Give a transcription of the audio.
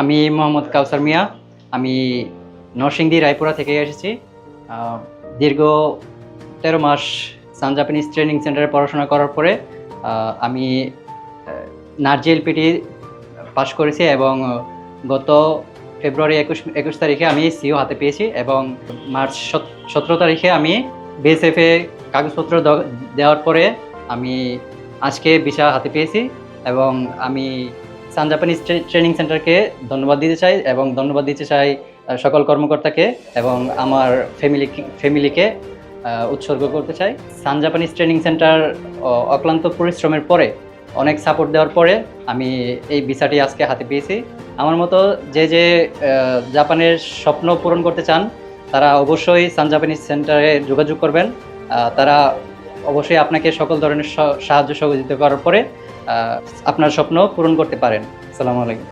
আমি মোহাম্মদ কাউসার মিয়া। আমি নরসিংদী, রায়পুরা থেকে এসেছি। দীর্ঘ তেরো মাস সান জাপানিজ ট্রেনিং সেন্টারে পড়াশোনা করার পরে আমি নার্জি এলপিটি পাশ করেছি এবং গত ফেব্রুয়ারি একুশ একুশ তারিখে আমি সিও হাতে পেয়েছি এবং মার্চ সতেরো তারিখে আমি বিএসএফে কাগজপত্র দেওয়ার পরে আমি আজকে ভিসা হাতে পেয়েছি এবং আমি সান জাপানিজ ট্রেনিং সেন্টারকে ধন্যবাদ দিতে চাই এবং ধন্যবাদ দিতে চাই সকল কর্মকর্তাকে এবং আমার ফ্যামিলি ফ্যামিলিকে উৎসর্গ করতে চাই। সান জাপানিজ ট্রেনিং সেন্টার অক্লান্ত পরিশ্রমের পরে, অনেক সাপোর্ট দেওয়ার পরে আমি এই ভিসাটি আজকে হাতে পেয়েছি। আমার মতো যে যে জাপানের স্বপ্ন পূরণ করতে চান, তারা অবশ্যই সান জাপানিজ সেন্টারে যোগাযোগ করবেন। তারা অবশ্যই আপনাকে সকল ধরনের সাহায্য সহযোগিতা করার পরে আপনার স্বপ্ন পূরণ করতে পারেন। আসসালামু আলাইকুম।